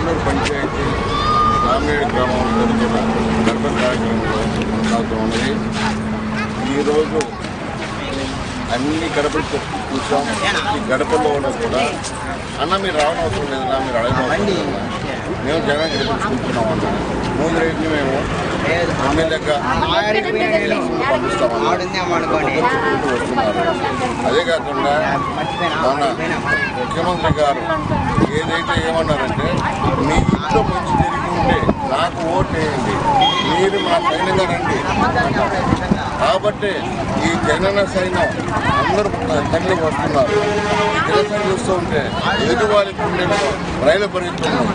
తాండూరు పంచాయతీ రామేడు గ్రామంలో జరుగుతున్న గడప కార్యక్రమంలో కొనసాగుతూ ఉన్నది ఈరోజు అన్ని గడపలు చూసాం ఈ గడపలో ఉన్న కూడా అన్న మీరు రావడం అవసరం లేదన్నా మీరు అడగడం మేము జగన్ గెలిపించుకుంటున్నాం అన్న మూడు రేట్లు అదే కాకుండా మన ముఖ్యమంత్రి గారు ఏదైతే ఏమన్నారంటే మీ ఇంట్లో మంచి జరిగి ఉంటే నాకు ఓటు వేయండి. మీరు మా సైన్యంగా రండి. కాబట్టి ఈ జగనన్న సైన్యం అందరూ తల్లి వస్తున్నారు జనసైన్యం చూస్తూ ఉంటే ఎదుటి వాళ్ళ గుండెల్లో రైలు పరిగెత్తున్నారు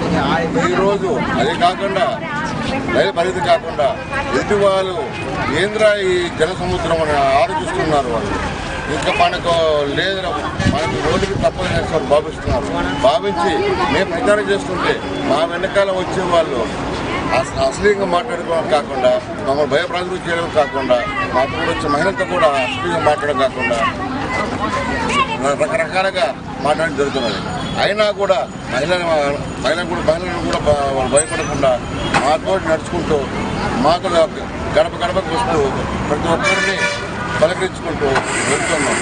ఈరోజు అదే కాకుండా రైలు పరిధి కాకుండా ఎదుటి వాళ్ళు ఏంద్రా ఈ జల సముద్రం అని ఆలోచిస్తున్నారు వాళ్ళు? ఇంకా మనకు లేదు మనకు రోడ్డుకి తప్పని భావిస్తున్నారు. భావించి మేము ప్రచారం చేస్తుంటే మా వెనకాల వచ్చే వాళ్ళు అశ్లీలంగా మాట్లాడుకోవడం కాకుండా మమ్మల్ని భయప్రాంతులు చేయడం కాకుండా మా కూడా వచ్చే మహిళతో కూడా అశ్లీలంగా మాట్లాడడం కాకుండా రకరకాలుగా మాట్లాడడం జరుగుతున్నది. అయినా కూడా మహిళలు మహిళలు కూడా మహిళలను కూడా వాళ్ళు భయపడకుండా మాతో నడుచుకుంటూ మాకు గడప గడపకు వస్తూ ప్రతి ఒక్కరిని పలకరించుకుంటూ వెళ్తున్నాం.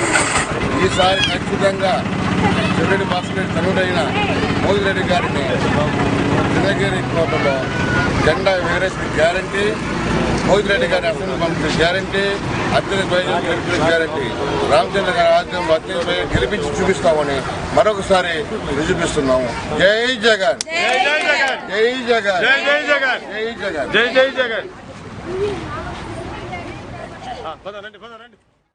ఈసారి ఖచ్చితంగా చెల్లెడి భాస్కర్ తనుడైన మోదిరెడ్డి గారిని చిన్నగిరి కోటలో జెండా ఎగరేసిన గ్యారంటీ మోదిరెడ్డి గారి అసెంబ్లీ పంపిన గ్యారంటీ అత్యధిక బయలు గెలిపిన గ్యారంటీ. రామచంద్ర గారి ఆధ్వర్యంలో అత్యధిక బయలు గెలిపించి చూపిస్తామని మరొకసారి నిరూపిస్తున్నాము జై జగన్. జై జై జగన్. జై జగన్. జై జగన్. జై జగన్. జై జై జగన్.